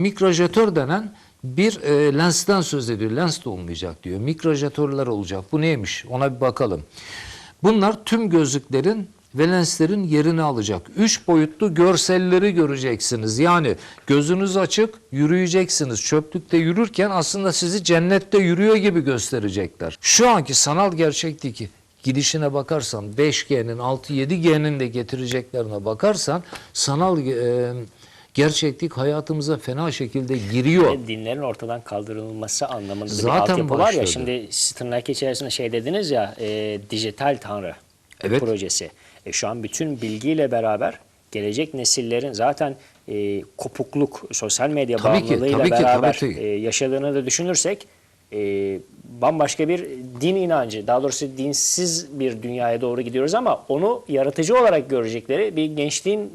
Mikrojetör denen bir e, lensten söz ediyor. Lens de olmayacak diyor. Mikrojetörler olacak. Bu neymiş? Ona bir bakalım. Bunlar tüm gözlüklerin ve lenslerin yerini alacak. Üç boyutlu görselleri göreceksiniz. Yani gözünüz açık yürüyeceksiniz. Çöplükte yürürken aslında sizi cennette yürüyor gibi gösterecekler. Şu anki sanal gerçekteki gidişine bakarsan 5G'nin 6-7G'nin de getireceklerine bakarsan sanal e, gerçeklik hayatımıza fena şekilde giriyor. Dinlerin ortadan kaldırılması anlamında Zaten bir altyapı var ya. başladı. Şimdi tırnak içerisinde şey dediniz ya e, dijital tanrı Evet. projesi. E, şu an bütün bilgiyle beraber gelecek nesillerin zaten e, kopukluk, sosyal medya Tabii ki, bağımlılığıyla tabii ki, beraber tabii ki. e, yaşadığını da düşünürsek e, bambaşka bir din inancı, daha doğrusu dinsiz bir dünyaya doğru gidiyoruz ama onu yaratıcı olarak görecekleri bir gençliğin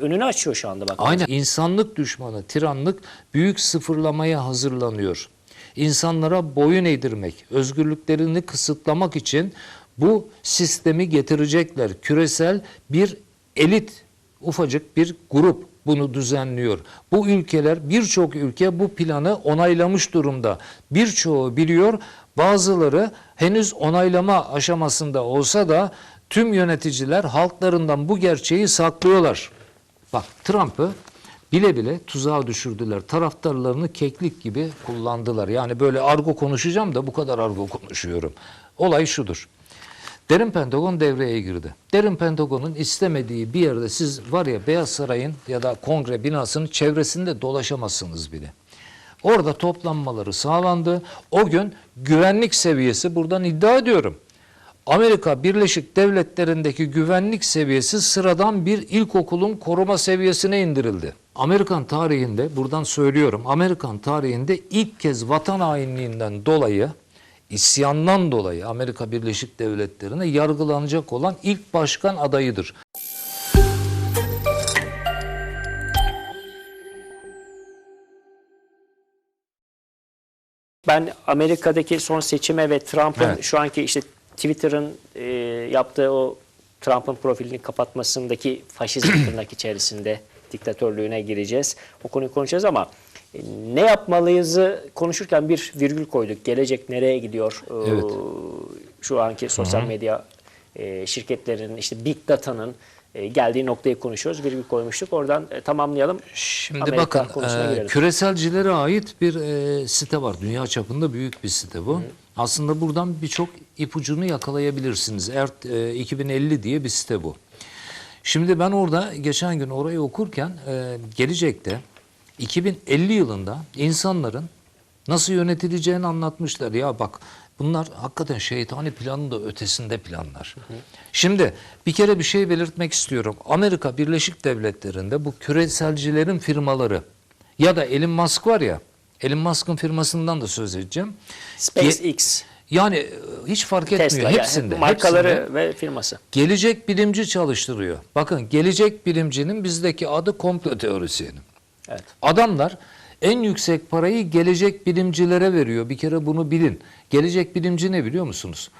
önünü açıyor şu anda bak. Aynen. İnsanlık düşmanı, tiranlık büyük sıfırlamaya hazırlanıyor. İnsanlara boyun eğdirmek, özgürlüklerini kısıtlamak için bu sistemi getirecekler. Küresel bir elit, ufacık bir grup bunu düzenliyor. Bu ülkeler, birçok ülke bu planı onaylamış durumda. Birçoğu biliyor, bazıları henüz onaylama aşamasında olsa da tüm yöneticiler halklarından bu gerçeği saklıyorlar. Bak Trump'ı bile bile tuzağa düşürdüler. Taraftarlarını keklik gibi kullandılar. Yani böyle argo konuşacağım da bu kadar argo konuşuyorum. Olay şudur. Derin Pentagon devreye girdi. Derin Pentagon'un istemediği bir yerde siz var ya Beyaz Saray'ın ya da kongre binasının çevresinde dolaşamazsınız bile. Orada toplanmaları sağlandı. O gün güvenlik seviyesi buradan iddia ediyorum. Amerika Birleşik Devletleri'ndeki güvenlik seviyesi sıradan bir ilkokulun koruma seviyesine indirildi. Amerikan tarihinde buradan söylüyorum Amerikan tarihinde ilk kez vatan hainliğinden dolayı isyandan dolayı Amerika Birleşik Devletleri'ne yargılanacak olan ilk başkan adayıdır. Ben Amerika'daki son seçime ve Trump'ın Evet. şu anki işte Twitter'ın e, yaptığı o Trump'ın profilini kapatmasındaki faşizm tırnak içerisinde diktatörlüğüne gireceğiz. O konuyu konuşacağız ama e, ne yapmalıyızı konuşurken bir virgül koyduk. Gelecek nereye gidiyor? Evet. Şu anki sosyal medya e, şirketlerinin işte Big Data'nın e, geldiği noktayı konuşuyoruz. Virgül koymuştuk. Oradan e, tamamlayalım. Şimdi Amerika bakın e, küreselcilere ait bir e, site var. Dünya çapında büyük bir site bu. Aslında buradan birçok ipucunu yakalayabilirsiniz. ERT e, 2050 diye bir site bu. Şimdi ben orada geçen gün orayı okurken e, gelecekte 2050 yılında insanların nasıl yönetileceğini anlatmışlar. Ya bak bunlar hakikaten şeytani planın da ötesinde planlar. Şimdi bir kere bir şey belirtmek istiyorum. Amerika Birleşik Devletleri'nde bu küreselcilerin firmaları ya da Elon Musk var ya Elon Musk'ın firmasından da söz edeceğim. SpaceX, yani e, hiç fark etmiyor. Tesla hepsinde. yani markaları hepsinde ve firması. Gelecek bilimci çalıştırıyor. Bakın gelecek bilimcinin bizdeki adı komplo teorisyeni. Evet. Adamlar en yüksek parayı gelecek bilimcilere veriyor. Bir kere bunu bilin. Gelecek bilimci ne biliyor musunuz?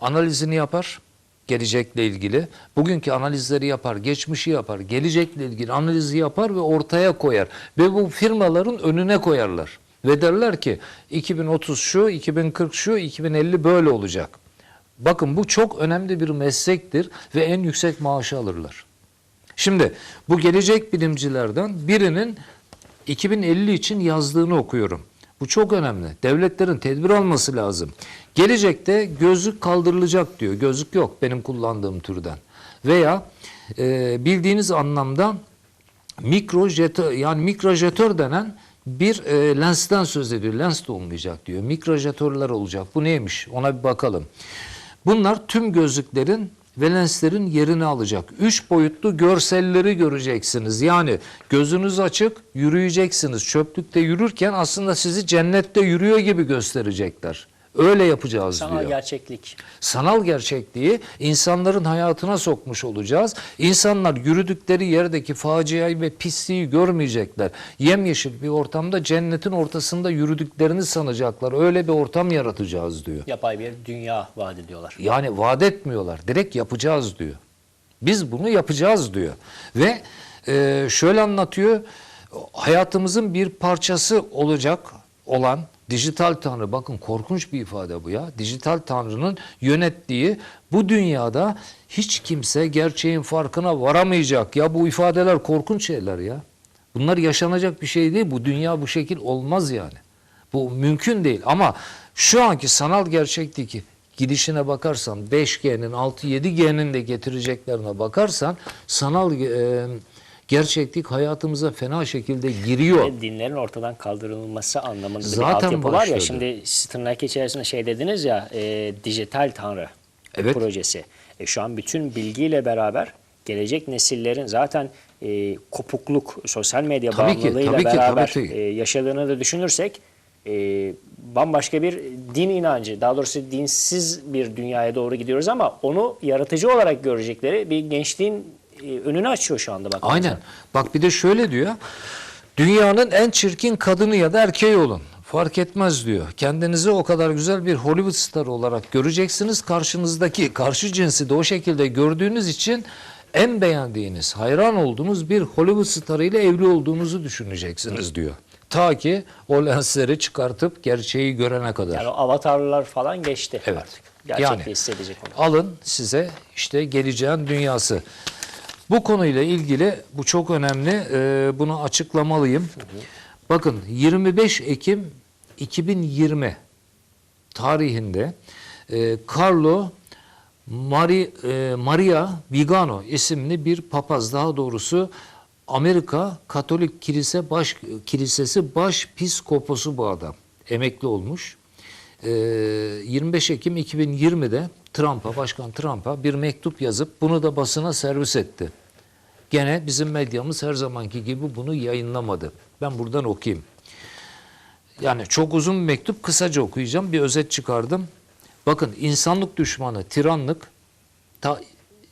Analizini yapar gelecekle ilgili. Bugünkü analizleri yapar, geçmişi yapar, gelecekle ilgili analizi yapar ve ortaya koyar. Ve bu firmaların önüne koyarlar. Ve derler ki 2030 şu, 2040 şu, 2050 böyle olacak. Bakın bu çok önemli bir meslektir ve en yüksek maaşı alırlar. Şimdi bu gelecek bilimcilerden birinin 2050 için yazdığını okuyorum. Bu çok önemli. Devletlerin tedbir alması lazım. Gelecekte gözlük kaldırılacak diyor. Gözlük yok benim kullandığım türden. Veya e, bildiğiniz anlamda mikrojetör yani mikrojetör denen bir e, lensten söz ediyor. Lens de olmayacak diyor. Mikrojetörler olacak. Bu neymiş? Ona bir bakalım. Bunlar tüm gözlüklerin ve lenslerin yerini alacak. Üç boyutlu görselleri göreceksiniz. Yani gözünüz açık yürüyeceksiniz. Çöplükte yürürken aslında sizi cennette yürüyor gibi gösterecekler. Öyle yapacağız Sanal diyor. gerçeklik. Sanal gerçekliği insanların hayatına sokmuş olacağız. İnsanlar yürüdükleri yerdeki faciayı ve pisliği görmeyecekler. Yemyeşil bir ortamda cennetin ortasında yürüdüklerini sanacaklar. Öyle bir ortam yaratacağız diyor. Yapay bir dünya vaat ediyorlar. Yani vaat etmiyorlar. Direkt yapacağız diyor. Biz bunu yapacağız diyor. Ve e, şöyle anlatıyor. hayatımızın bir parçası olacak olan dijital tanrı bakın korkunç bir ifade bu ya. Dijital tanrının yönettiği bu dünyada hiç kimse gerçeğin farkına varamayacak. Ya bu ifadeler korkunç şeyler ya. Bunlar yaşanacak bir şey değil. Bu dünya bu şekil olmaz yani. Bu mümkün değil ama şu anki sanal gerçekteki gidişine bakarsan 5G'nin 6-7G'nin de getireceklerine bakarsan sanal e, gerçeklik hayatımıza fena şekilde giriyor. Dinlerin ortadan kaldırılması anlamında Zaten bir altyapı var ya. başladı. Şimdi tırnak içerisinde şey dediniz ya e, dijital tanrı Evet. projesi. E, şu an bütün bilgiyle beraber gelecek nesillerin zaten e, kopukluk, sosyal medya Tabii ki, bağımlılığıyla tabii ki, beraber tabii ki. e, yaşadığını da düşünürsek e, bambaşka bir din inancı, daha doğrusu dinsiz bir dünyaya doğru gidiyoruz ama onu yaratıcı olarak görecekleri bir gençliğin önünü açıyor şu anda bak. Aynen. Bak bir de şöyle diyor. Dünyanın en çirkin kadını ya da erkeği olun. Fark etmez diyor. Kendinizi o kadar güzel bir Hollywood starı olarak göreceksiniz. Karşınızdaki karşı cinsi de o şekilde gördüğünüz için en beğendiğiniz, hayran olduğunuz bir Hollywood starı ile evli olduğunuzu düşüneceksiniz diyor. Ta ki o lensleri çıkartıp gerçeği görene kadar. Yani avatarlar falan geçti Evet. artık. Gerçekte Yani hissedecek onu. alın size işte geleceğin dünyası. Bu konuyla ilgili bu çok önemli. Ee, bunu açıklamalıyım. Bakın 25 Ekim 2020 tarihinde e, Carlo Mari, e, Maria Vigano isimli bir papaz daha doğrusu Amerika Katolik Kilise Baş Kilisesi Baş Piskoposu bu adam. Emekli olmuş. Ee, 25 Ekim 2020'de Trump'a, Başkan Trump'a bir mektup yazıp bunu da basına servis etti. Gene bizim medyamız her zamanki gibi bunu yayınlamadı. Ben buradan okuyayım. Yani çok uzun bir mektup kısaca okuyacağım. Bir özet çıkardım. Bakın insanlık düşmanı, tiranlık ta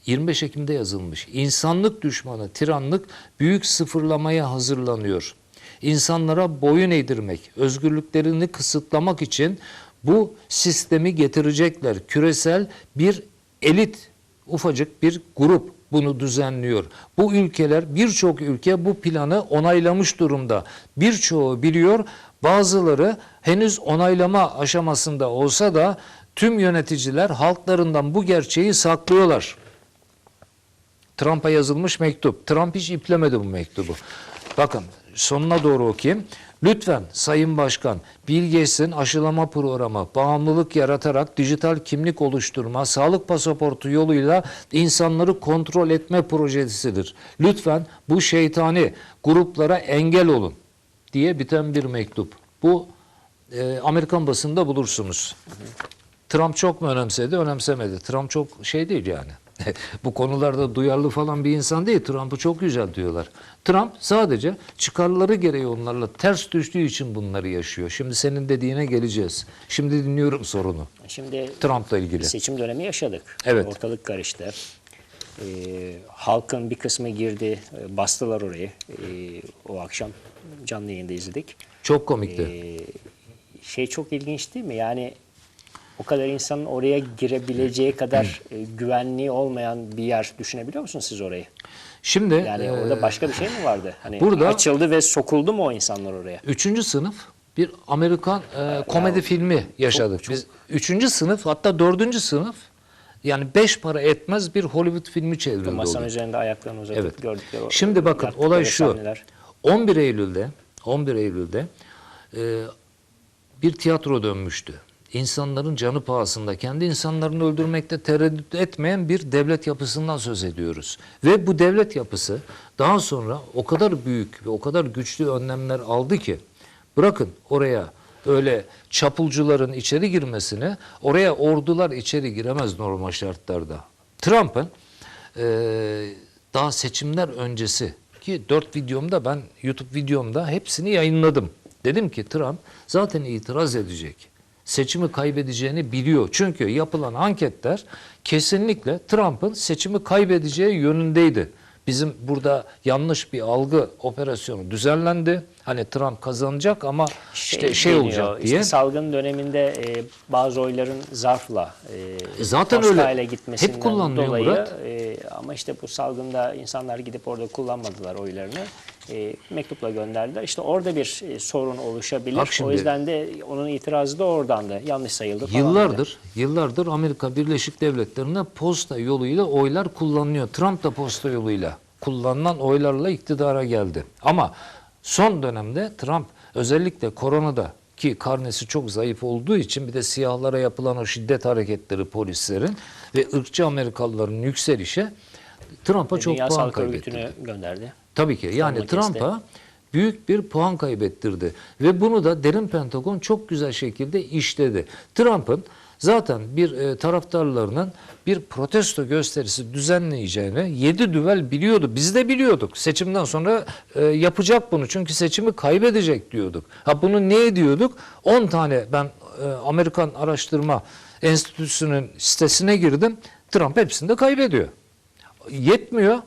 25 Ekim'de yazılmış. İnsanlık düşmanı, tiranlık büyük sıfırlamaya hazırlanıyor. İnsanlara boyun eğdirmek, özgürlüklerini kısıtlamak için bu sistemi getirecekler. Küresel bir elit, ufacık bir grup bunu düzenliyor. Bu ülkeler, birçok ülke bu planı onaylamış durumda. Birçoğu biliyor, bazıları henüz onaylama aşamasında olsa da tüm yöneticiler halklarından bu gerçeği saklıyorlar. Trump'a yazılmış mektup. Trump hiç iplemedi bu mektubu. Bakın sonuna doğru okuyayım. Lütfen Sayın Başkan, Bill Gates'in aşılama programı bağımlılık yaratarak dijital kimlik oluşturma, sağlık pasaportu yoluyla insanları kontrol etme projesidir. Lütfen bu şeytani gruplara engel olun diye biten bir mektup. Bu e, Amerikan basında bulursunuz. Trump çok mu önemsedi? Önemsemedi. Trump çok şey değil yani. Bu konularda duyarlı falan bir insan değil. Trump'ı çok yüceltiyorlar. Trump sadece çıkarları gereği onlarla ters düştüğü için bunları yaşıyor. Şimdi senin dediğine geleceğiz. Şimdi dinliyorum sorunu. Şimdi Trump'la ilgili. seçim dönemi yaşadık. Evet. Ortalık karıştı. Ee, halkın bir kısmı girdi, bastılar orayı. Ee, o akşam canlı yayında izledik. Çok komikti. Ee, şey çok ilginç değil mi? Yani o kadar insanın oraya girebileceği kadar e, güvenliği olmayan bir yer düşünebiliyor musunuz siz orayı? Şimdi Yani e, orada başka bir şey mi vardı? Hani burada- açıldı ve sokuldu mu o insanlar oraya? Üçüncü sınıf bir Amerikan e, komedi filmi yaşadık. Biz üçüncü sınıf hatta dördüncü sınıf yani beş para etmez bir Hollywood filmi çevrildi. Masanın oluyor. üzerinde ayaklarını uzatıp Evet. gördükleri Şimdi bakın olay şu. sahneler. 11 Eylül'de 11 Eylül'de e, bir tiyatro dönmüştü. İnsanların canı pahasında kendi insanlarını öldürmekte tereddüt etmeyen bir devlet yapısından söz ediyoruz. Ve bu devlet yapısı daha sonra o kadar büyük ve o kadar güçlü önlemler aldı ki bırakın oraya öyle çapulcuların içeri girmesini oraya ordular içeri giremez normal şartlarda. Trump'ın e, daha seçimler öncesi ki dört videomda ben YouTube videomda hepsini yayınladım. Dedim ki Trump zaten itiraz edecek. Seçimi kaybedeceğini biliyor. Çünkü yapılan anketler kesinlikle Trump'ın seçimi kaybedeceği yönündeydi. Bizim burada yanlış bir algı operasyonu düzenlendi. Hani Trump kazanacak ama işte şey deniyor, olacak diye. İşte salgın döneminde e, bazı oyların zarfla e, E zaten öyle. gitmesinden Hep kullanılıyor dolayı Murat. e, ama işte bu salgında insanlar gidip orada kullanmadılar oylarını. E, mektupla gönderdiler. İşte orada bir e, sorun oluşabilir. Şimdi- o yüzden de onun itirazı da oradandı. Yanlış sayıldı falan. dedi. Yıllardır, yıllardır Amerika Birleşik Devletleri'nde posta yoluyla oylar kullanılıyor. Trump da posta yoluyla kullanılan oylarla iktidara geldi. Ama son dönemde Trump özellikle koronada ki karnesi çok zayıf olduğu için bir de siyahlara yapılan o şiddet hareketleri polislerin ve ırkçı Amerikalıların yükselişe Trump'a çok Dünya puan Sağlık kaybettirdi. Gönderdi. Tabii ki yani. Trump'a büyük bir puan kaybettirdi ve bunu da derin Pentagon çok güzel şekilde işledi. Trump'ın zaten bir e, taraftarlarının bir protesto gösterisi düzenleyeceğini yedi düvel biliyordu. Biz de biliyorduk. Seçimden sonra e, yapacak bunu çünkü seçimi kaybedecek diyorduk. Ha bunu ne diyorduk? 10 tane ben e, Amerikan Araştırma Enstitüsü'nün sitesine girdim. Trump hepsinde kaybediyor. Yetmiyor.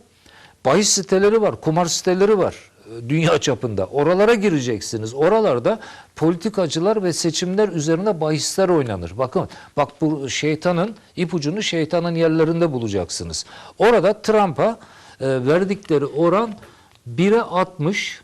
Bahis siteleri var, kumar siteleri var e, dünya çapında. Oralara gireceksiniz. Oralarda politikacılar ve seçimler üzerine bahisler oynanır. Bakın bak bu şeytanın ipucunu şeytanın yerlerinde bulacaksınız. Orada Trump'a e, verdikleri oran 1'e 60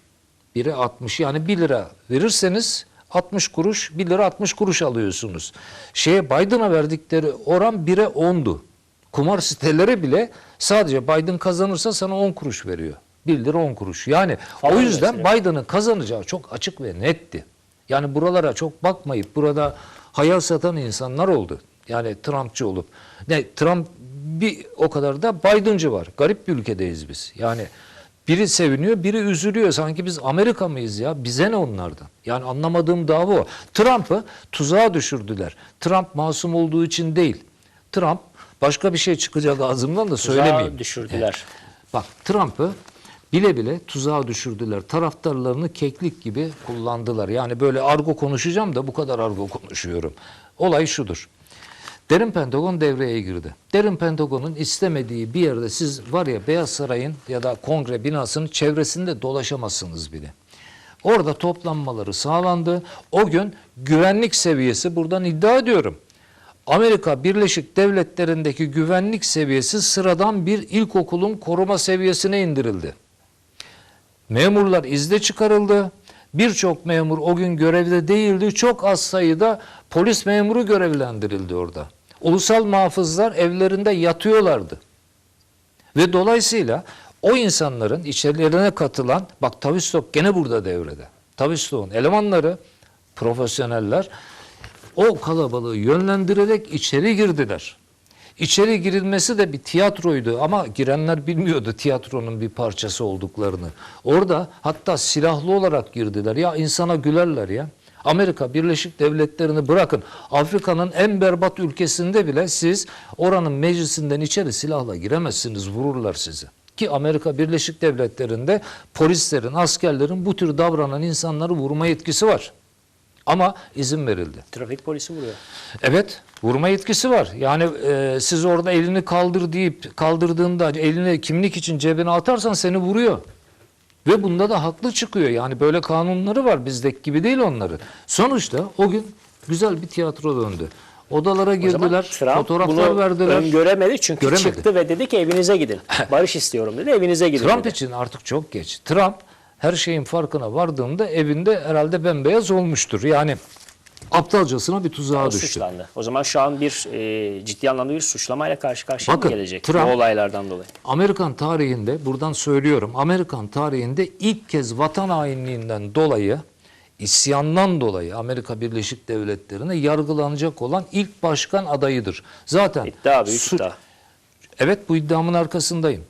1'e 60 yani 1 lira verirseniz 60 kuruş 1 lira 60 kuruş alıyorsunuz. Şeye Biden'a verdikleri oran 1'e 10'du. Kumar siteleri bile sadece Biden kazanırsa sana 10 kuruş veriyor. 1 lira 10 kuruş. Yani Falan o yüzden mesela. Biden'ın kazanacağı çok açık ve netti. Yani buralara çok bakmayıp burada hayal satan insanlar oldu. Yani Trumpçı olup. Ne Trump bir o kadar da Biden'cı var. Garip bir ülkedeyiz biz. Yani biri seviniyor, biri üzülüyor. Sanki biz Amerika mıyız ya? Bize ne onlardan? Yani anlamadığım dava o. Trump'ı tuzağa düşürdüler. Trump masum olduğu için değil. Trump başka bir şey çıkacak ağzımdan da söylemeyeyim. Tuzağa düşürdüler. Bak Trump'ı bile bile tuzağa düşürdüler. Taraftarlarını keklik gibi kullandılar. Yani böyle argo konuşacağım da bu kadar argo konuşuyorum. Olay şudur. Derin Pentagon devreye girdi. Derin Pentagon'un istemediği bir yerde siz var ya Beyaz Saray'ın ya da kongre binasının çevresinde dolaşamazsınız bile. Orada toplanmaları sağlandı. O gün güvenlik seviyesi buradan iddia ediyorum. Amerika Birleşik Devletleri'ndeki güvenlik seviyesi sıradan bir ilkokulun koruma seviyesine indirildi. Memurlar izde çıkarıldı. Birçok memur o gün görevde değildi. Çok az sayıda polis memuru görevlendirildi orada. Ulusal muhafızlar evlerinde yatıyorlardı. Ve dolayısıyla o insanların içerilerine katılan, bak Tavistok gene burada devrede. Tavistok'un elemanları, profesyoneller o kalabalığı yönlendirerek içeri girdiler. İçeri girilmesi de bir tiyatroydu ama girenler bilmiyordu tiyatronun bir parçası olduklarını. Orada hatta silahlı olarak girdiler. Ya insana gülerler ya. Amerika Birleşik Devletleri'ni bırakın. Afrika'nın en berbat ülkesinde bile siz oranın meclisinden içeri silahla giremezsiniz. Vururlar sizi. Ki Amerika Birleşik Devletleri'nde polislerin, askerlerin bu tür davranan insanları vurma yetkisi var. Ama izin verildi. Trafik polisi vuruyor. Evet, vurma yetkisi var. Yani e, siz orada elini kaldır deyip kaldırdığında elini kimlik için cebine atarsan seni vuruyor. Ve bunda da haklı çıkıyor. Yani böyle kanunları var bizdeki gibi değil onları. Sonuçta o gün güzel bir tiyatro döndü. Odalara girdiler, Trump fotoğraflar bunu verdiler. öngöremedi çünkü Göremedi. çıktı ve dedi ki evinize gidin. Barış istiyorum dedi evinize gidin Trump dedi. için artık çok geç. Trump her şeyin farkına vardığında evinde herhalde bembeyaz olmuştur. Yani aptalcasına bir tuzağa O düştü. suçlandı. O zaman şu an bir e, ciddi anlamda bir suçlamayla karşı karşıya mı Bakın, gelecek Trump- bu olaylardan dolayı. Amerikan tarihinde buradan söylüyorum Amerikan tarihinde ilk kez vatan hainliğinden dolayı isyandan dolayı Amerika Birleşik Devletleri'ne yargılanacak olan ilk başkan adayıdır. Zaten İddia büyük su- iddia. Evet bu iddiamın arkasındayım.